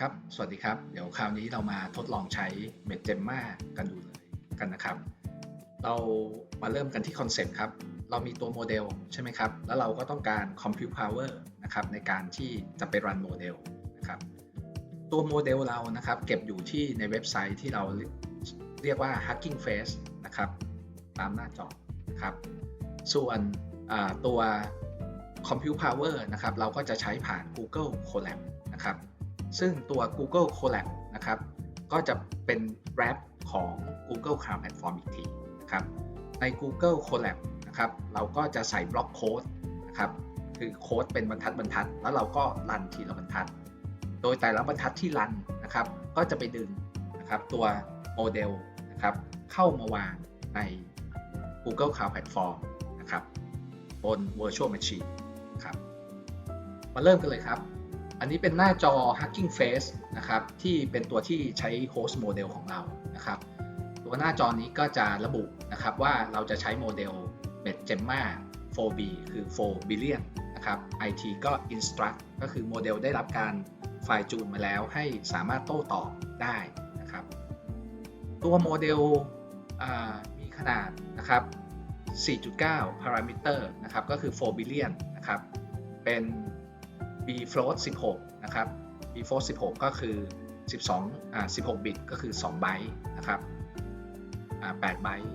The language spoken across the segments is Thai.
ครับ สวัสดีครับ เดี๋ยวคราวนี้เรามาทดลองใช้ m e d g e m m a กันดูเลยกันนะครับ เรามาเริ่มกันที่คอนเซปต์ครับ เรามีตัวโมเดลใช่ไหมครับ แล้วเราก็ต้องการ Compute Power นะครับในการที่จะไปรันโมเดลนะครับ ตัวโมเดลเรานะครับ เก็บอยู่ที่ในเว็บไซต์ที่เราเรียกว่า Hugging Face นะครับ ตามหน้าจอนะครับ ส่วนอ่าตัว Compute Power นะครับ เราก็จะใช้ผ่าน Google Colab นะครับ ซึ่งตัว Google Colab นะครับ ก็จะเป็น wrap ของ Google Cloud Platform อีกทีนะครับ ใน Google Colab นะครับ เราก็จะใส่บล็อกโค้ดนะครับ คือโค้ดเป็นบรรทัดบรรทัด แล้วเราก็รันทีละบรรทัด โดยแต่ละบรรทัดที่รันนะครับ ก็จะไปดึงนะครับตัวโมเดลนะครับเข้ามาวางใน Google Cloud Platform นะครับบน Virtual Machine ครับ มาเริ่มกันเลยครับ อันนี้เป็นหน้าจอ Hugging Face นะครับที่เป็นตัวที่ใช้ host model ของเรานะครับ ตัวหน้าจอนี้ก็จะระบุนะครับว่าเราจะใช้โมเดล m e d g e m m a 4B คือ 4 billion นะครับ IT ก็ instruct ก็คือโมเดลได้รับการไฟล์จูนมาแล้วให้สามารถโต้ตอบได้นะครับ ตัวโมเดลมีขนาดนะครับ 4.9 parameter นะครับ ก็คือ 4 billion นะครับ เป็น b float 16 นะครับ b float 16 ก็คือ 12 อ่า 16 บิต ก็คือ 2 ไบต์นะครับ อ่า 8 ไบต์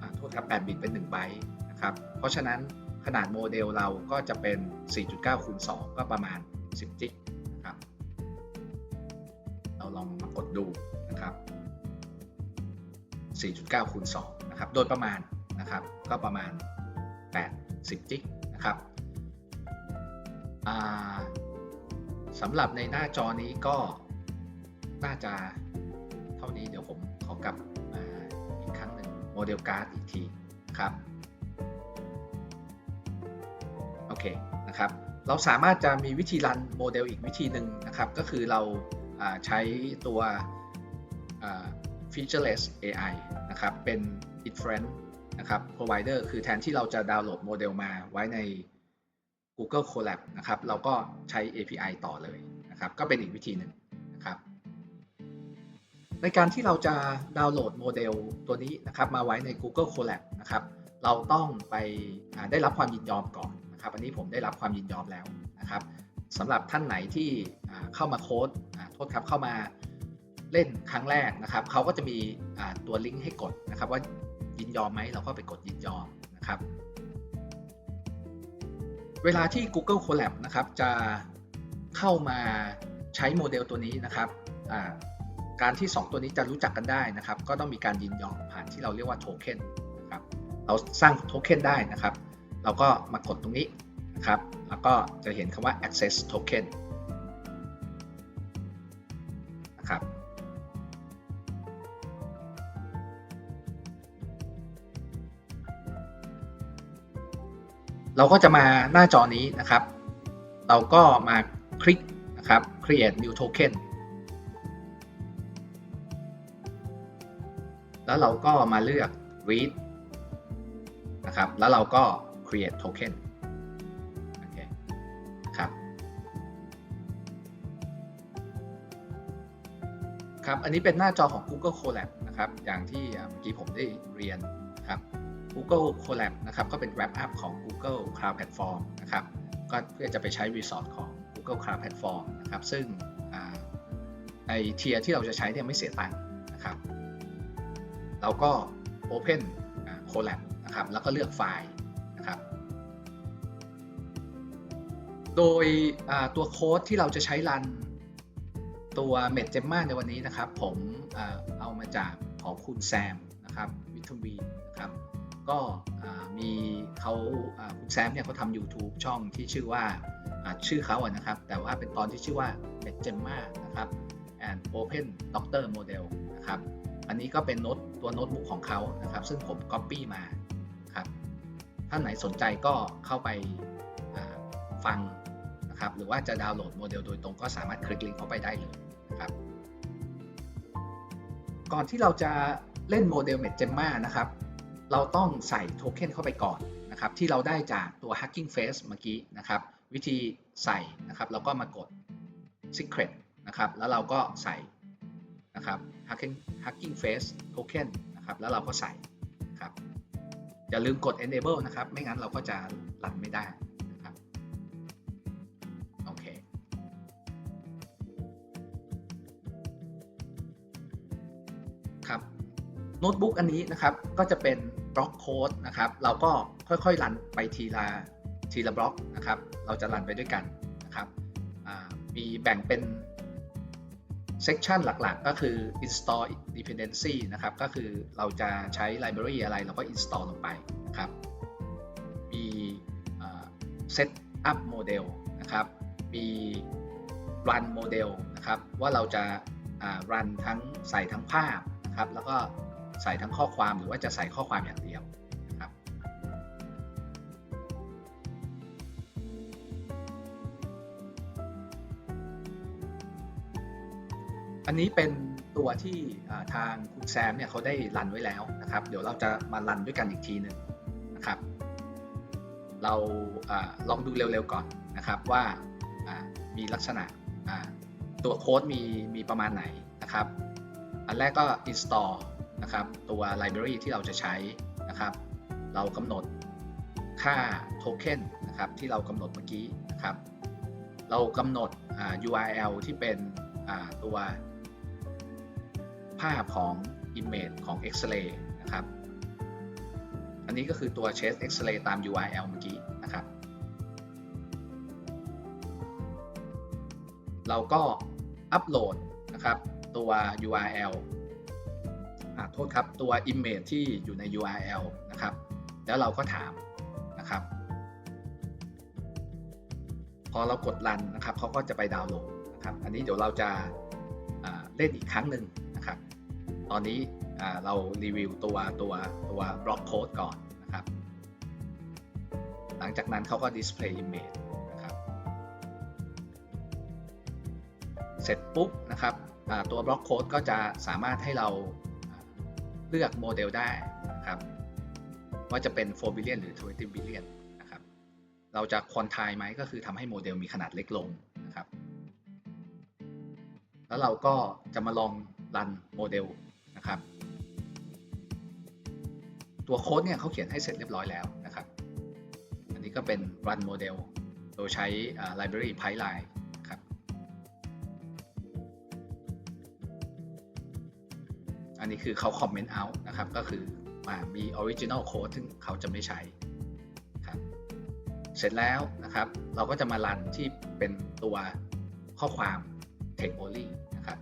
อ่าโทษครับ 8 บิตเป็น 1 ไบต์นะครับ เพราะฉะนั้นขนาดโมเดลเราก็จะเป็น 4.9คูณ2ก็ประมาณ 10 จิกนะครับ เราลองมากดดูนะครับ 4.9คูณ2นะครับ โดยประมาณนะครับ ก็ประมาณ 8 10 จิกนะครับ สำหรับในหน้าจอนี้ก็น่าจะเท่านี้เดี๋ยวผมขอกลับมาอีกครั้งหนึ่งโมเดลการ์ดอีกทีครับโอเคนะครับเราสามารถจะมีวิธีรันโมเดลอีกวิธีหนึ่งนะครับ ก็คือเราใช้ตัว featureless AI นะครับเป็น inference นะครับ provider คือแทนที่เราจะดาวน์โหลดโมเดลมาไว้ใน Google Colab นะครับเราก็ใช้ API ต่อเลยนะครับก็เป็นอีกวิธีหนึ่งนะครับ ในการที่เราจะดาวน์โหลดโมเดลตัวนี้นะครับมาไว้ใน Google Colab นะครับเราต้องไปได้รับความยินยอมก่อนนะครับอันนี้ผมได้รับความยินยอมแล้วนะครับสำหรับท่านไหนที่เข้ามาโค้ดโทษครับเข้ามาเล่นครั้งแรกนะครับเขาก็จะมีตัวลิงก์ให้กดนะครับว่ายินยอมไหมเราก็ไปกดยินยอมนะครับ เวลาที่ Google Colab นะครับจะเข้ามาใช้โมเดลตัวนี้นะครับการที่ 2 ตัวนี้จะรู้จักกันได้นะครับ ก็ต้องมีการยินยอมผ่านที่เราเรียกว่าโทเค็นครับเราสร้างโทเค็นได้นะครับ เราก็มากดตรงนี้นะครับ แล้วก็จะเห็นคำว่า access token เราก็จะมาหน้าจอนี้นะครับ เราก็มาคลิกนะครับ create new token แล้วเราก็มาเลือก read นะครับ แล้วเราก็ create token โอเคครับ ครับ อันนี้เป็นหน้าจอของ Google Colab นะครับ อย่างที่เมื่อกี้ผมได้เรียนนะครับ Google Colab นะครับก็เป็น wrap up ของ Google Cloud Platform นะครับก็เพื่อจะไปใช้ resource ของ Google Cloud Platform นะครับซึ่งอ่าในเทียที่เราจะใช้เนี่ยไม่เสียตังค์นะครับเราก็ Open Colab นะครับแล้วก็เลือกไฟล์นะครับโดยตัวโค้ดที่เราจะใช้รันตัว m e d g e m m a ในวันนี้นะครับ ผมอเอามาจากของคุณแซมนะครับวิทวีนะครับ ก็มีเขาคุณแซมเนี่ยเขาทำ YouTube ช่องที่ชื่อว่าชื่อเขาอะนะครับ แต่ว่าเป็นตอนที่ชื่อว่า m e d g e m m a นะครับ and Open Doctor Model นะครับ อันนี้ก็เป็นโน้ตตัวโน้ตบุ๊กของเขานะครับ ซึ่งผม Copy มาครับท่านไหนสนใจก็เข้าไปฟังนะครับ หรือว่าจะดาวน์โหลดโมเดลโดยตรงก็สามารถคลิกลิงก์เข้าไปได้เลยนะครับก่อนที่เราจะเล่นโมเดล m e d g e m m a นะครับ เราต้องใส่โทเค็นเข้าไปก่อนนะครับที่เราได้จากตัว Hugging Face เมื่อกี้นะครับวิธีใส่นะครับแล้วก็มากด Secret นะครับแล้วเราก็ใส่นะครับ hacking hacking face token นะครับแล้วเราก็ใส่นะครับอย่าลืมกด enable นะครับไม่งั้นเราก็จะรันไม่ได้นะครับโอเคครับโน้ตบุ๊กอันนี้นะครับก็จะเป็น บล็อกโค้ดนะครับ เราก็ค่อยๆรันไปทีละทีละบล็อกนะครับ เราจะรันไปด้วยกันนะครับมีแบ่งเป็นเซกชันหลักๆ ก็คือ install dependency นะครับ ก็คือเราจะใช้ library อะไรเราก็ install ลงไปนะครับ มี set up model นะครับ มี run model นะครับ ว่าเราจะอ่า run ทั้งใส่ทั้งภาพนะครับ แล้วก็ ใส่ทั้งข้อความหรือว่าจะใส่ข้อความอย่างเดียวนะครับอันนี้เป็นตัวที่ทางคุณแซมเนี่ยเขาได้รันไว้แล้วนะครับ เดี๋ยวเราจะมารันด้วยกันอีกทีหนึ่งนะครับ เราอลองดูเร็วๆก่อนนะครับว่ามีลักษณะตัวโค้ดมีมีประมาณไหนนะครับ อันแรกก็ install นะครับตัว library ที่เราจะใช้นะครับเรากำหนดค่าโทเค็นนะครับที่เรากำหนดเมื่อกี้นะครับเรากำหนด URL ที่เป็นตัวภาพของ image ของ X-ray นะครับ อันนี้ก็คือตัว chest X-ray ตาม URL เมื่อกี้นะครับ เราก็อัปโหลดนะครับตัว URL โทษครับตัว image ที่อยู่ใน URL นะครับ แล้วเราก็ถามนะครับ พอเรากดรันนะครับเขาก็จะไปดาวน์โหลดนะครับ อันนี้เดี๋ยวเราจะเล่นอีกครั้งหนึ่งนะครับ ตอนนี้เรารีวิวตัวตัวตัวบล็อกโค้ดก่อนนะครับ หลังจากนั้นเขาก็ display image นะครับ เสร็จปุ๊บนะครับตัวบล็อกโค้ดก็จะสามารถให้เรา เลือกโมเดลได้นะครับว่าจะเป็น4 billion หรือ20 billion นะครับเราจะควอนไทไหมก็คือทำให้โมเดลมีขนาดเล็กลงนะครับ แล้วเราก็จะมาลองรันโมเดลนะครับ ตัวโค้ดเนี่ยเขาเขียนให้เสร็จเรียบร้อยแล้วนะครับ อันนี้ก็เป็น run model โดยใช้ library pipeline นี้คือเขา comment out นะครับ ก็คือมามี original code ซึ่งเขาจะไม่ใช้ครับเสร็จแล้วนะครับ เราก็จะมารันที่เป็นตัวข้อความ text only นะครับ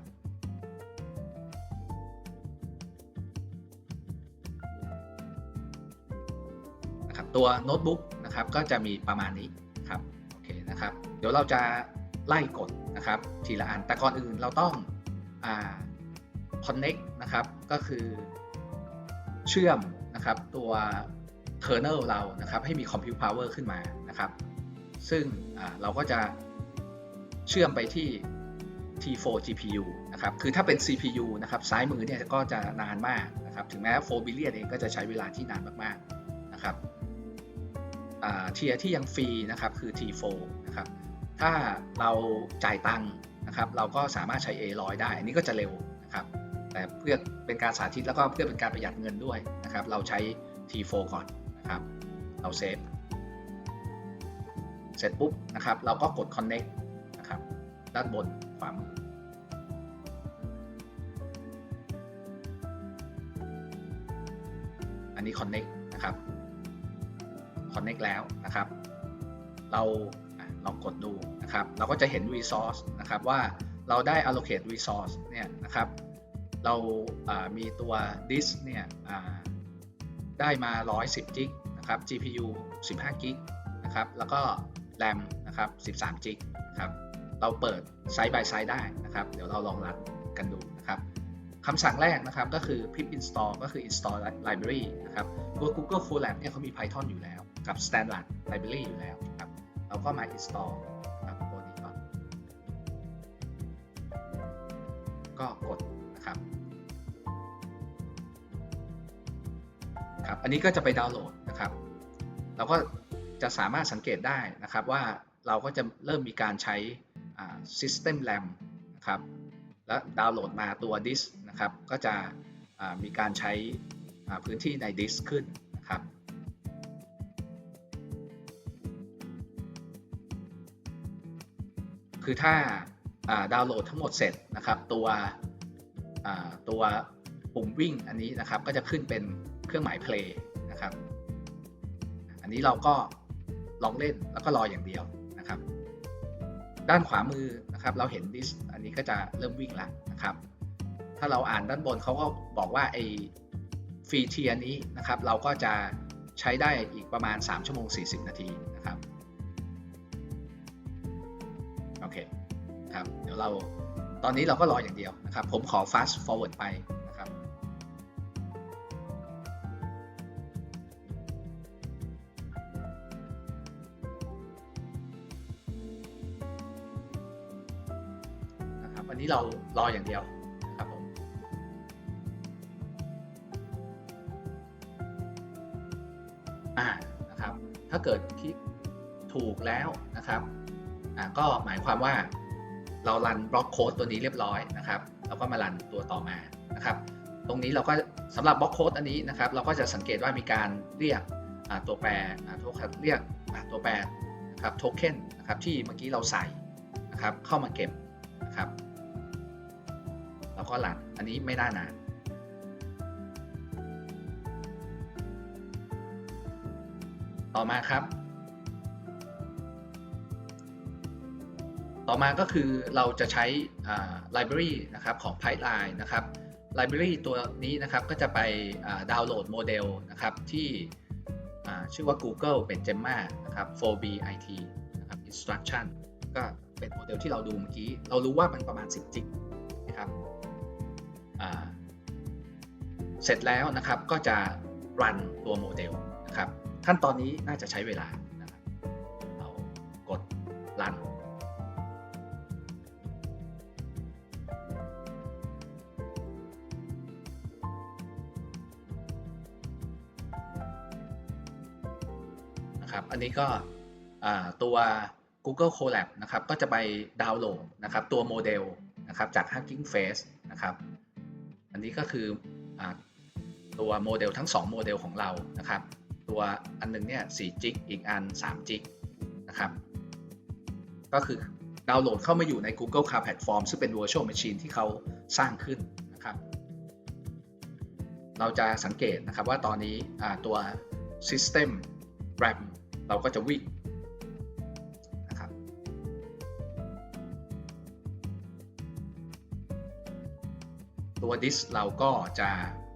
นะครับ ตัวโน้ตบุ๊กนะครับก็จะมีประมาณนี้ครับโอเคนะครับ เดี๋ยวเราจะไล่กดนะครับ ทีละอันแต่ก่อนอื่นเราต้องอ่า connect นะครับ ก็คือเชื่อมนะครับตัว kernel เรานะครับ ให้มี compute power ขึ้นมานะครับ ซึ่งเราก็จะเชื่อมไปที่ T4 GPU นะครับ คือถ้าเป็น CPU นะครับ ซ้ายมือเนี่ยก็จะนานมากนะครับ ถึงแม้4 billion เองก็จะใช้เวลาที่นานมากๆนะครับเทียที่ยังฟรีนะครับคือ T4 นะครับ ถ้าเราจ่ายตังค์นะครับ เราก็สามารถใช้ A100 ได้ อันนี้ก็จะเร็วนะครับ แต่เพื่อเป็นการสาธิตแล้วก็เพื่อเป็นการประหยัดเงินด้วยนะครับ เราใช้ T4 ก่อนนะครับ เราเซฟ เสร็จปุ๊บนะครับ เราก็กด connect นะครับ ด้านบนขวามืออันนี้ connect นะครับ connect แล้วนะครับ เราลองกดดูนะครับ เราก็จะเห็น resource นะครับว่าเราได้ allocate resource เนี่ยนะครับ เราามีตัว d i s เนี่ยได้มา 110กิกนะครับ GPU 15 กิกนะครับ แล้วก็ RAM นะครับ 13กิกนะครับ เราเปิด side by side ได้นะครับ เดี๋ยวเราลองรันกันดูนะครับคำสั่งแรกนะครับก็คือ pip install ก็คือ install library นะครับตัว Google Colab เนี่ยเขามี Python อยู่แล้ว กับ standard library อยู่แล้วครับเราก็มา install ครับตัวนี้ก่อน ก็กด นะครับ อันนี้ก็จะไปดาวน์โหลดนะครับ เราก็จะสามารถสังเกตได้นะครับว่าเราก็จะเริ่มมีการใช้ system RAM นะครับแล้วดาวน์โหลดมาตัวดิสนะครับก็จะมีการใช้พื้นที่ในดิสขึ้นนะครับคือถ้าดาวน์โหลดทั้งหมดเสร็จนะครับตัวตัว ปุ่มวิ่งอันนี้นะครับก็จะขึ้นเป็นเครื่องหมาย play นะครับ อันนี้เราก็ลองเล่นแล้วก็รออย่างเดียวนะครับ ด้านขวามือนะครับ เราเห็นดิสอันนี้ก็จะเริ่มวิ่งแล้วนะครับ ถ้าเราอ่านด้านบนเขาก็บอกว่าไอฟรีเทียนี้นะครับ เราก็จะใช้ได้อีกประมาณ 3 ชั่วโมง 40 นาทีนะครับโอเคครับเดี๋ยวเราตอนนี้เราก็รออย่างเดียวนะครับ ผมขอ fast forward ไป นะครับนะครับอันนี้เรารออย่างเดียวนะครับผมอ่านะครับ ถ้าเกิดคลิกถูกแล้วนะครับอ่าก็หมายความว่าเรารันบล็อกโค้ดตัวนี้เรียบร้อยนะครับเราก็มารันตัวต่อมานะครับ ตรงนี้เราก็สำหรับบล็อกโค้ดอันนี้นะครับ เราก็จะสังเกตว่ามีการเรียกตัวแปรโทเรียกตัวแปรนะครับโทเค็นนะครับที่เมื่อกี้เราใส่นะครับเข้ามาเก็บนะครับ ก็หลังอันนี้ไม่ได้นานต่อมาครับ ต่อมาก็คือเราจะใช้อ่า library นะครับของ Pipeline นะครับ library ตัวนี้นะครับก็จะไปดาวน์โหลดโมเดลนะครับที่ชื่อว่า Google เป็น Gemma นะครับ 4BIT นะครับ instruction ก็เป็นโมเดลที่เราดูเมื่อกี้ เรารู้ว่ามันประมาณ 10 จิก เสร็จแล้วนะครับก็จะรันตัวโมเดลนะครับขั้นตอนนี้น่าจะใช้เวลานะครับเรากดรันนะครับอันนี้ก็ตัว Google Colab นะครับก็จะไปดาวน์โหลดนะครับตัวโมเดลนะครับจาก Hugging Face นะครับ อันนี้ก็คืออตัวโมเดลทั้ง 2 โมเดลของเรานะครับ ตัวอันหนึงเนี่ย4จิกอีกอัน3จิกนะครับก็คือดาวน์โหลดเข้ามาอยู่ใน Google Cloud Platform ซึ่งเป็น Virtual Machine ที่เขาสร้างขึ้นนะครับ เราจะสังเกตนะครับว่าตอนนี้ตัว System RAM เราก็จะวิ่ง ตัวดิสเราก็จะ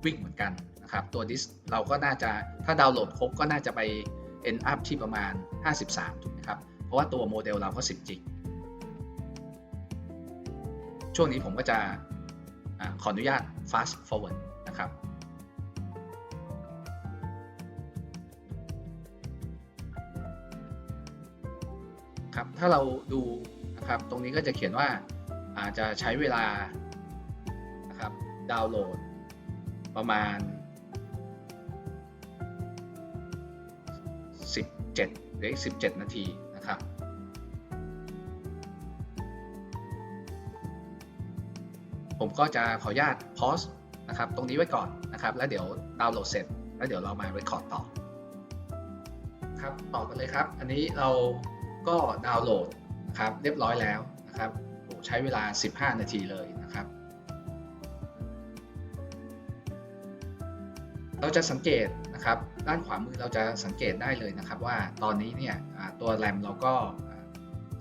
วิ่งเหมือนกันนะครับตัวดิสเราก็น่าจะถ้าดาวน์โหลดครบก็น่าจะไป end up ที่ประมาณ 53 ถูกไหมครับ เพราะว่าตัวโมเดลเราก็ 10 จิก ช่วงนี้ผมก็จะอขออนุญาต fast forward นะครับ ครับ ถ้าเราดูนะครับ ตรงนี้ก็จะเขียนว่าอาจจะใช้เวลา ดาวน์โหลด ประมาณ 17หรืออีก17 นาทีนะครับ ผมก็จะขออนุญาตพอสนะครับ ตรงนี้ไว้ก่อนนะครับ แล้วเดี๋ยวดาวน์โหลดเสร็จ แล้วเดี๋ยวเรามาเรคคอร์ดต่อครับต่อกันเลยครับ อันนี้เราก็ดาวน์โหลดนะครับเรียบร้อยแล้วนะครับใช้เวลา 15 นาทีเลยนะครับ เราจะสังเกตนะครับด้านขวามือเราจะสังเกตได้เลยนะครับ ว่าตอนนี้เนี่ยตัวแรมเราก็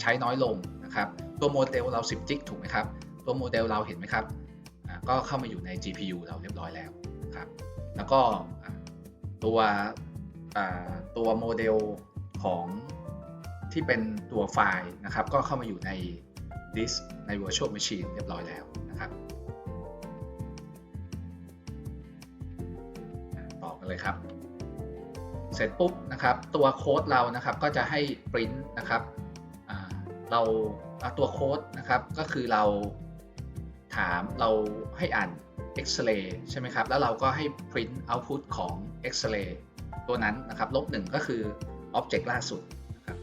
ใช้น้อยลงนะครับ ตัวโมเดลเรา 10 จิกถูกไหมครับ ตัวโมเดลเราเห็นไหมครับก็เข้ามาอยู่ใน GPU เราเรียบร้อยแล้วนะครับ แล้วก็ตัวตัวโมเดลของที่เป็นตัวไฟล์นะครับ ก็เข้ามาอยู่ในดิสใน Virtual Machine เรียบร้อยแล้วนะครับ เลยครับ เสร็จปุ๊บนะครับ ตัวโค้ดเรานะครับก็จะให้ปริ้นนะครับอ่าเราอ่าตัวโค้ดนะครับก็คือเราถามเราให้อ่าน X-ray ใช่ไหมครับ แล้วเราก็ให้ print output ของ X-ray ตัวนั้นนะครับลบหนึ่งก็คือ object ล่าสุดนะครับ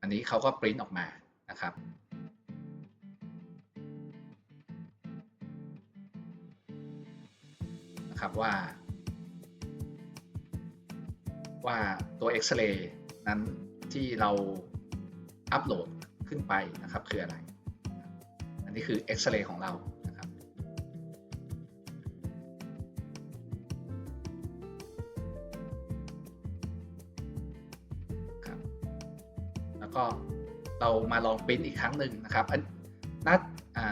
อันนี้เขาก็ปริ้นออกมานะครับ นะครับว่า ว่าตัว X-ray นั้นที่เราอัปโหลดขึ้นไปนะครับคืออะไร อันนี้คือ X-ray ของเรานะครับครับแล้วก็เรามาลองปริ้นอีกครั้งหนึ่งนะครับหน้า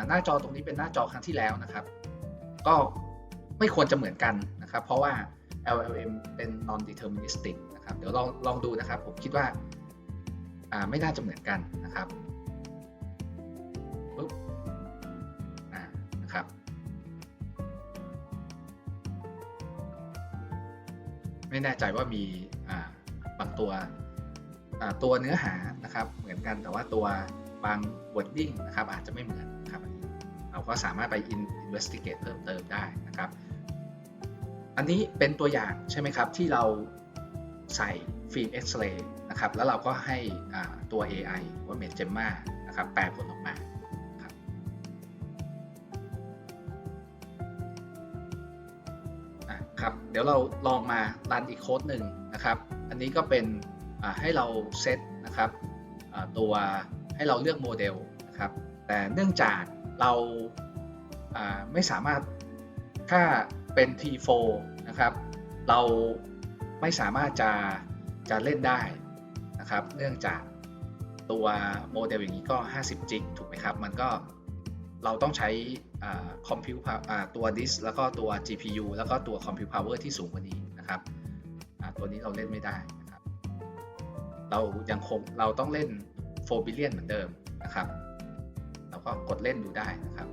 หน้าจอตรงนี้เป็นหน้าจอครั้งที่แล้วนะครับ ก็ ไม่ควรจะเหมือนกันนะครับ เพราะว่า LLM เป็น non deterministic นะครับเดี๋ยวลองลองดูนะครับ ผมคิดว่าไม่น่าจะเหมือนกันนะครับปุ๊บนะครับ ไม่แน่ใจว่ามีบางตัวตัวเนื้อหานะครับ เหมือนกันแต่ว่าตัวบาง wording นะครับอาจจะไม่เหมือนนะครับอันนี้เราก็สามารถไป investigate เพิ่มเติมได้นะครับ อันนี้เป็นตัวอย่างใช่ไหมครับ ที่เราใส่ฟิล์มเอ็กซเรย์นะครับแล้วเราก็ให้ตัว AI ว่า Medgemma นะครับแปลผลออกมาครับครับเดี๋ยวเราลองมารันอีกโค้ดหนึ่งนะครับ อันนี้ก็เป็นให้เราเซตนะครับตัวให้เราเลือกโมเดลนะครับ แต่เนื่องจากเราอ่าไม่สามารถถ้า เป็น T4 นะครับ เราไม่สามารถจะจะเล่นได้นะครับ เนื่องจากตัวโมเดลอย่างนี้ก็ 50 จิกถูกไหมครับ มันก็เราต้องใช้คอมพิวตัวดิสแล้วก็ตัว GPU แล้วก็ตัวคอมพิวพาวเวอร์ที่สูงกว่านี้นะครับตัวนี้เราเล่นไม่ได้นะครับ เรายังคงเราต้องเล่น4 billion เหมือนเดิมนะครับ เราก็กดเล่นดูได้นะครับ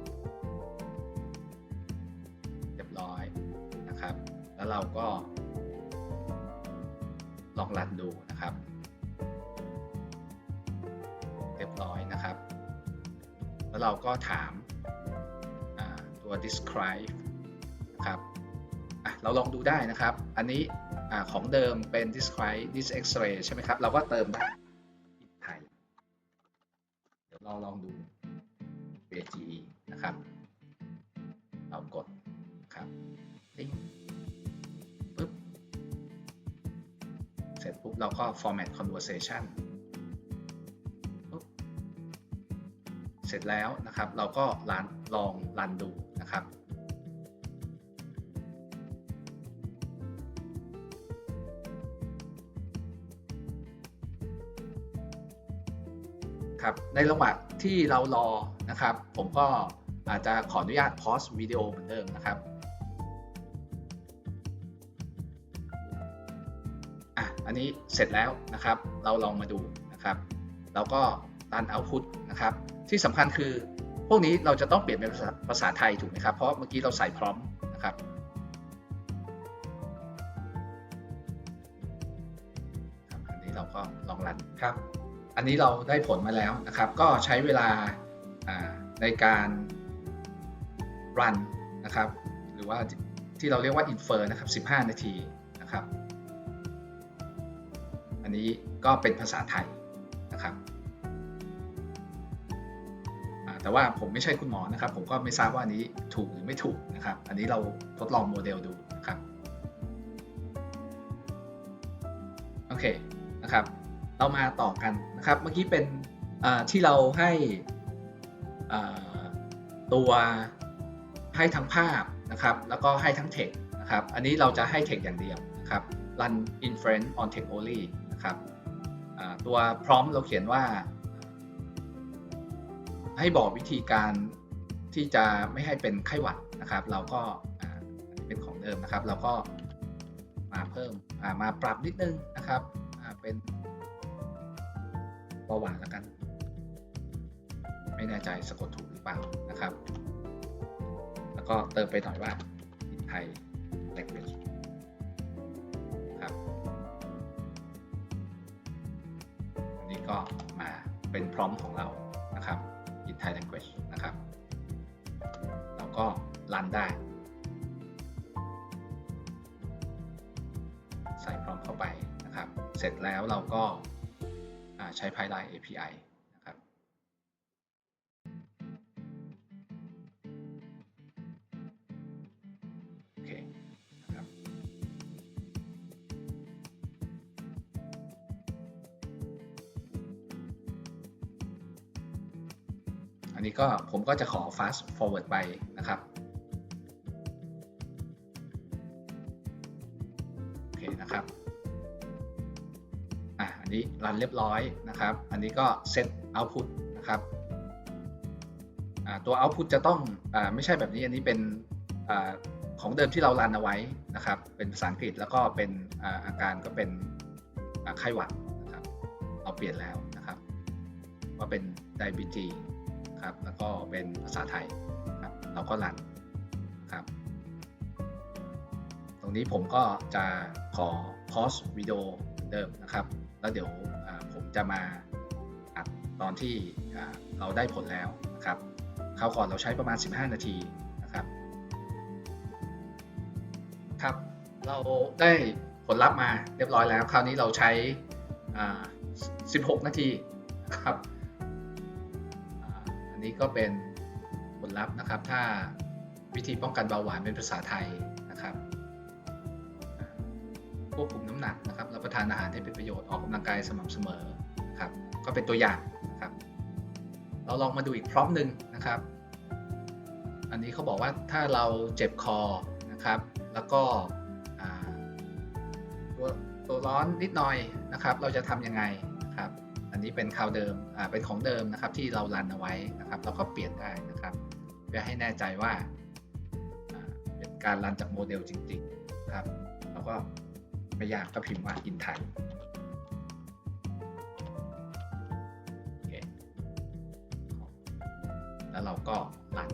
ร้อยนะครับ แล้วเราก็ ลองรันดูนะครับ เรียบร้อยนะครับ แล้วเราก็ถามาตัว describe นะครับเราลองดูได้นะครับ อันนี้อของเดิมเป็น describe this x-ray ใช่ไหมครับ เราก็เติมได้ ก็ format conversation เสร็จแล้วนะครับ เราก็รันลองรันดูนะครับครับในระหว่างที่เรารอนะครับ ผมก็อาจจะขออนุญาตพอสวิดีโอเหมือนเดิมนะครับ อะอันนี้เสร็จแล้วนะครับ เราลองมาดูนะครับ เราก็รันเอาพุตนะครับ ที่สำคัญคือพวกนี้เราจะต้องเปลี่ยนเป็นภาษาภาษาไทยถูกไหมครับ เพราะเมื่อกี้เราใส่พร้อมนะครับครับอันนี้เราก็ลองรันครับ อันนี้เราได้ผลมาแล้วนะครับ ก็ใช้เวลาอ่าในการรันนะครับ หรือว่าที่เราเรียกว่า infer นะครับ 15 นาทีนะครับอั นนี้ก็เป็นภาษาไทยนะครับแต่ว่าผมไม่ใช่คุณหมอนะครับ ผมก็ไม่ทราบว่าอันนี้ถูกหรือไม่ถูกนะครับ อันนี้เราทดลองโมเดลดูนะครับโอเคนะครับ เรามาต่อกันนะครับ เมื่อกี้เป็นที่เราให้ตัวให้ทั้งภาพนะครับ แล้วก็ให้ทั้ง text นะครับ อันนี้เราจะให้ text อย่างเดียวนะครับ run inference on text only นะครับตัว prompt เราเขียนว่า ให้บอกวิธีการที่จะไม่ให้เป็นไข้หวัดนะครับ เราก็เป็นของเดิมนะครับ เราก็มาเพิ่มมาปรับนิดนึงนะครับเป็นเบาหวานแล้วกัน ไม่แน่ใจสะกดถูกหรือเปล่านะครับ แล้วก็เติมไปหน่อยว่าไทย language ก็มาเป็นพร้อมของเรานะครับ in Thai language นะครับ เราก็รันได้ ใส่พร้อมเข้าไปนะครับ เสร็จแล้วเราก็ใช้ Python API ก็ผมก็จะขอ fast forward ไปนะครับโอเคนะครับอะอันนี้รันเรียบร้อยนะครับ อันนี้ก็ set output นะครับอ่าตัว output จะต้องอาไม่ใช่แบบนี้ อันนี้เป็นอาของเดิมที่เรารันเอาไว้นะครับ เป็นภาษาอังกฤษแล้วก็เป็นอาอาการก็เป็นไข้หวัดนะครับ เราเปลี่ยนแล้วนะครับ ว่าเป็น ครับ แล้วก็เป็นภาษาไทยครับเราก็รันครับ ตรงนี้ผมก็จะขอ pause วิดีโอเหมือนเดิมนะครับ แล้วเดี๋ยวผมจะมาอัดตอนที่เราได้ผลแล้วนะครับคราวก่อนเราใช้ประมาณ 15 นาทีนะครับ ครับ เราได้ผลลัพธ์มาเรียบร้อยแล้ว คราวนี้เราใช้ 16 นาทีนะครับ นี้ก็เป็นผลลัพธ์นะครับ ถ้าวิธีป้องกันเบาหวานเป็นภาษาไทยนะครับควบคุมน้ำหนักนะครับรับประทานอาหารให้เป็นประโยชน์ออกกำลังกายสม่ำเสมอนะครับก็เป็นตัวอย่างนะครับ เราลองมาดูอีกพร้อมหนึ่งนะครับ อันนี้เขาบอกว่าถ้าเราเจ็บคอนะครับ แล้วก็ตัวตัวร้อนนิดหน่อยนะครับ เราจะทำยังไงันนี้เป็นคราวเดิมอ่าเป็นของเดิมนะครับที่เรารันเอาไว้นะครับ เราก็เปลี่ยนได้นะครับเพื่อให้แน่ใจว่าเป็นการรันจากโมเดลจริงๆนะครับแล้วก็ไม่ยากก็พิมพ์ว่าอินไทยโอเคแล้วเราก็รัน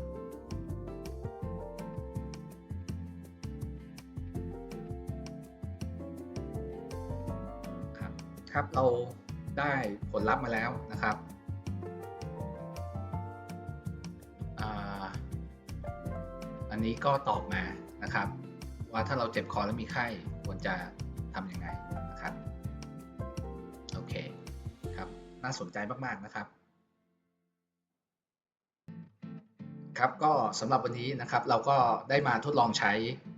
ครับ ครับ เรา ได้ผลลัพธ์มาแล้วนะครับอันนี้ก็ตอบมานะครับ ว่าถ้าเราเจ็บคอแล้วมีไข้ควรจะทำยังไงนะครับโอเคครับน่าสนใจมากๆนะครับ ครับก็สำหรับวันนี้นะครับเราก็ได้มาทดลองใช้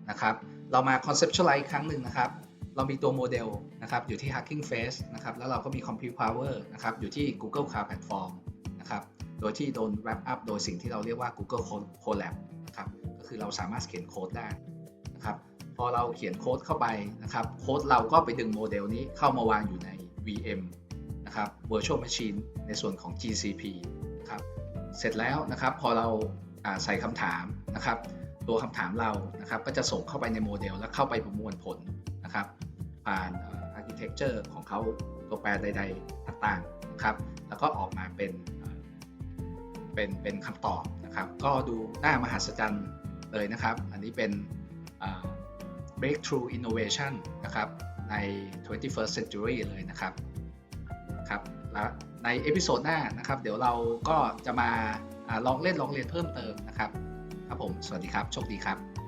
นะครับ เรามา conceptualize ครั้งหนึ่งนะครับ เรามีตัวโมเดลนะครับอยู่ที่ Hugging Face นะครับแล้วเราก็มี Compute Power นะครับอยู่ที่ Google Cloud Platform นะครับโดยที่โดน wrap up โดยสิ่งที่เราเรียกว่า Google Colab นะครับก็คือเราสามารถเขียนโค้ดได้นะครับพอเราเขียนโค้ดเข้าไปนะครับโค้ดเราก็ไปดึงโมเดลนี้เข้ามาวางอยู่ใน VM นะครับ Virtual Machine ในส่วนของ GCP นะครับเสร็จแล้วนะครับพอเราอ่าใส่คำถามนะครับตัวคำถามเรานะครับก็จะส่งเข้าไปในโมเดล แล้วเข้าไปประมวลผล นะครับ ผ่านอ่อ architecture ของเขาตัวแปรใด ๆ ต่างๆนะครับ แล้วก็ออกมาเป็นเป็นเป็นคำตอบนะครับ ก็ดูน่ามหัศจรรย์เลยนะครับ อันนี้เป็น breakthrough innovation นะครับใน 21st century เลยนะครับครับและในเอพิโซดหน้านะครับ เดี๋ยวเราก็จะมาอาลองเล่นลองเรียนเพิ่มเติมนะครับ ครับผม สวัสดีครับ โชคดีครับ